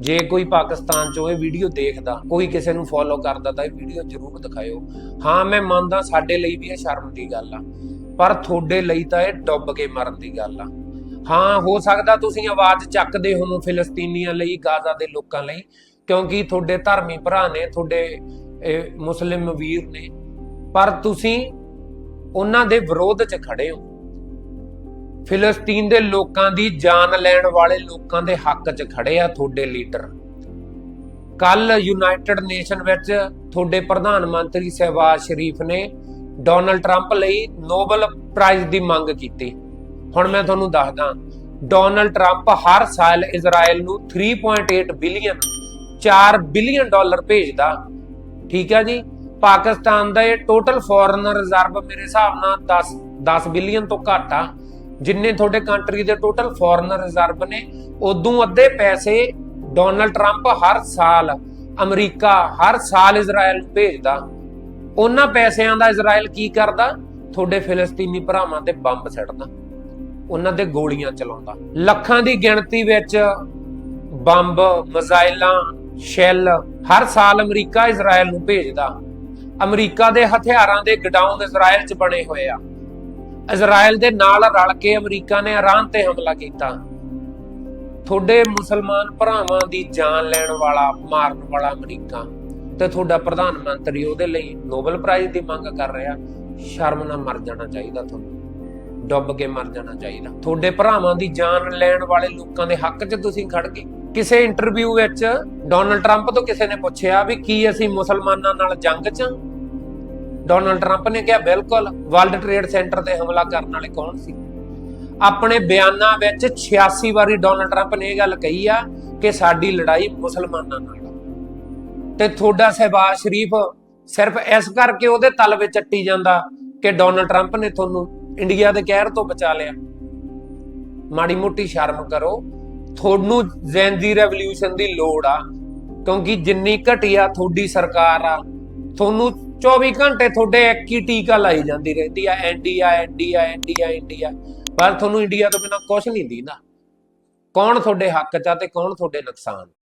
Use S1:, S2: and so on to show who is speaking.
S1: ਜੇ ਕੋਈ ਪਾਕਿਸਤਾਨ ਚੋਂ ਇਹ ਵੀਡੀਓ ਦੇਖਦਾ ਕੋਈ ਕਿਸੇ ਨੂੰ ਫੋਲੋ ਕਰਦਾ ਤਾਂ ਇਹ ਵੀਡੀਓ ਜ਼ਰੂਰ ਦਿਖਾਇਓ। ਹਾਂ ਮੈਂ ਮੰਨਦਾ ਸਾਡੇ ਲਈ ਵੀ ਇਹ ਸ਼ਰਮ ਦੀ ਗੱਲ ਆ ਪਰ ਤੁਹਾਡੇ ਲਈ ਤਾਂ ਇਹ ਡੁੱਬ ਕੇ ਮਰਨ ਦੀ ਗੱਲ ਆ। ਹਾਂ ਹੋ ਸਕਦਾ ਤੁਸੀਂ ਆਵਾਜ਼ ਚੱਕਦੇ ਹੋਵੋ ਫਿਲਸਤੀਨੀਆਂ ਲਈ ਗਾਜ਼ਾ ਦੇ ਲੋਕਾਂ ਲਈ ਕਿਉਂਕਿ ਤੁਹਾਡੇ ਧਰਮੀ ਭਰਾ ਨੇ ਤੁਹਾਡੇ ਇਹ, ਮੁਸਲਿਮ ਵੀਰ ਨੇ। ਪਰ ਤੁਸੀਂ ਉਹਨਾਂ ਦੇ ਵਿਰੋਧ 'ਚ ਖੜੇ ਹੋ। ਫਿਲਸਤੀਨ ਦੇ ਲੋਕਾਂ ਦੀ ਜਾਨ ਲੈਣ ਵਾਲੇ ਲੋਕਾਂ ਦੇ ਹੱਕ 'ਚ ਖੜੇ ਆ ਤੁਹਾਡੇ ਲੀਡਰ। ਕੱਲ ਯੂਨਾਈਟਿਡ ਨੇਸ਼ਨ ਵਿੱਚ ਤੁਹਾਡੇ ਪ੍ਰਧਾਨ ਮੰਤਰੀ ਸਹਿਬਾਜ਼ ਸ਼ਰੀਫ ਨੇ ਡੋਨਲਡ ਟਰੰਪ ਲਈ ਨੋਬਲ ਪ੍ਰਾਈਜ਼ ਦੀ ਮੰਗ ਕੀਤੀ। ਹੁਣ ਮੈਂ ਤੁਹਾਨੂੰ ਦੱਸਦਾ, ਡੋਨਲਡ ਟਰੰਪ ਹਰ ਸਾਲ ਇਜ਼ਰਾਈਲ ਨੂੰ 3.8 ਬਿਲੀਅਨ 4 ਬਿਲੀਅਨ ਡਾਲਰ ਭੇਜਦਾ। ਠੀਕ ਹੈ ਜੀ? ਪਾਕਿਸਤਾਨ ਦਾ ਇਹ ਟੋਟਲ ਫੋਰਨ ਰਿਜ਼ਰਵ ਮੇਰੇ ਹਿਸਾਬ ਨਾਲ 10 10 ਬਿਲੀਅਨ ਤੋਂ ਘੱਟ ਆ। ਜਿੰਨੇ ਤੁਹਾਡੇ ਕੰਟਰੀ ਦੇ ਟੋਟਲ ਫੋਰਨ ਰਿਜ਼ਰਵ ਨੇ, ਉਦੋਂ ਅੱਧੇ ਪੈਸੇ ਡੋਨਲਡ ਟਰੰਪ ਹਰ ਸਾਲ ਅਮਰੀਕਾ, ਹਰ ਸਾਲ ਇਜ਼ਰਾਈਲ ਨੂੰ ਭੇਜਦਾ। ਉਹਨਾਂ ਪੈਸਿਆਂ ਦਾ ਇਜ਼ਰਾਈਲ ਕੀ ਕਰਦਾ? ਤੁਹਾਡੇ ਫਿਲਸਤੀਨੀ ਭਰਾਵਾਂ ਤੇ ਬੰਬ ਸਿੱਟਦਾ। ਉਹਨਾਂ ਤੇ ਗੋਲੀਆਂ ਚਲਾਉਂਦਾ। ਲੱਖਾਂ ਦੀ ਗਿਣਤੀ ਵਿੱਚ ਬੰਬ, ਮਿਜ਼ਾਈਲਾਂ, ਸ਼ੈਲ ਹਰ ਸਾਲ ਅਮਰੀਕਾ ਇਜ਼ਰਾਈਲ ਨੂੰ ਭੇਜਦਾ। ਅਮਰੀਕਾ ਦੇ ਹਥਿਆਰਾਂ ਦੇ ਗਡਾਊਨ ਇਜ਼ਰਾਈਲ 'ਚ ਬਣੇ ਹੋਏ ਆ। ਇਜ਼ਰਾਈਲ ਦੇ ਨਾਲ ਰਲ ਕੇ ਅਮਰੀਕਾ ਨੇ ਇਰਾਨ ਤੇ ਹਮਲਾ ਕੀਤਾ। ਤੁਹਾਡੇ ਮੁਸਲਮਾਨ ਭਰਾਵਾਂ ਦੀ ਜਾਨ ਲੈਣ ਵਾਲਾ, ਮਾਰਨ ਵਾਲਾ ਅਮਰੀਕਾ ਤੇ ਤੁਹਾਡਾ ਪ੍ਰਧਾਨ ਮੰਤਰੀ ਉਹਦੇ ਲਈ ਨੋਬਲ ਪ੍ਰਾਈਜ਼ ਦੀ ਮੰਗ ਕਰ ਰਿਹਾ। ਸ਼ਰਮ ਨਾਲ ਮਰ ਜਾਣਾ ਚਾਹੀਦਾ ਤੁਹਾਨੂੰ। ਡੁੱਬ ਕੇ ਮਰ ਜਾਣਾ ਚਾਹੀਦਾ। ਤੁਹਾਡੇ ਭਰਾਵਾਂ ਦੀ ਜਾਨ ਲੈਣ ਵਾਲੇ ਲੋਕਾਂ ਦੇ ਹੱਕ 'ਚ ਤੁਸੀਂ ਖੜ ਗਏ। ਕਿਸੇ ਇੰਟਰਵਿਊ ਵਿੱਚ ਡੋਨਲਡ ਟਰੰਪ ਤੋਂ ਕਿਸੇ ਨੇ ਪੁੱਛਿਆ ਵੀ ਕੀ ਅਸੀਂ ਮੁਸਲਮਾਨਾਂ ਨਾਲ ਜੰਗ 'ਚ ਡੋਨਲਡ ਟਰੰਪ ਨੇ ਕਿਹਾ, ਬਿਲਕੁਲ ਵਰਲਡ ਟ੍ਰੇਡ ਸੈਂਟਰ ਤੇ ਹਮਲਾ ਕਰਨ ਵਾਲੇ ਕੌਣ ਸੀ? ਆਪਣੇ ਬਿਆਨਾਂ ਵਿੱਚ 86 ਵਾਰੀ ਡੋਨਲਡ ਟਰੰਪ ਨੇ ਇਹ ਗੱਲ ਕਹੀ ਆ ਕਿ ਸਾਡੀ ਲੜਾਈ ਮੁਸਲਮਾਨਾਂ ਨਾਲ ਤੇ ਤੁਹਾਡਾ ਸਹਿਬਾਜ਼ ਸ਼ਰੀਫ ਸਿਰਫ ਇਸ ਕਰਕੇ ਉਹਦੇ ਤਲ ਵਿੱਚ ਚੱਟੀ ਜਾਂਦਾ ਕਿ ਡੋਨਲਡ ਟਰੰਪ ਨੇ ਤੁਹਾਨੂੰ ਇੰਡੀਆ ਦੇ ਕਹਿਰ ਤੋਂ ਬਚਾ ਲਿਆ। ਮਾੜੀ ਮੋਟੀ ਸ਼ਰਮ ਕਰੋ। ਤੁਹਾਨੂੰ ਜ਼ੈਨਜੀ ਰੈਵੋਲੂਸ਼ਨ ਦੀ ਲੋੜ ਆ, ਕਿਉਂਕਿ ਜਿੰਨੀ ਘਟੀਆ ਤੁਹਾਡੀ ਸਰਕਾਰ ਆ, ਤੁਹਾਨੂੰ 24 ਘੰਟੇ ਤੁਹਾਡੇ ਇੱਕ ਹੀ ਟੀਕਾ ਲਾਈ ਜਾਂਦੀ ਰਹਿੰਦੀ ਆ, ਇੰਡੀਆ ਇੰਡੀਆ ਇੰਡੀਆ ਇੰਡੀਆ। ਪਰ ਤੁਹਾਨੂੰ ਇੰਡੀਆ ਤੋਂ ਬਿਨਾ ਕੁਝ ਨਹੀਂ ਦੀਦਾ। ਕੌਣ ਤੁਹਾਡੇ ਹੱਕ 'ਚ ਆ ਤੇ ਕੌਣ ਤੁਹਾਡੇ ਨੁਕਸਾਨ?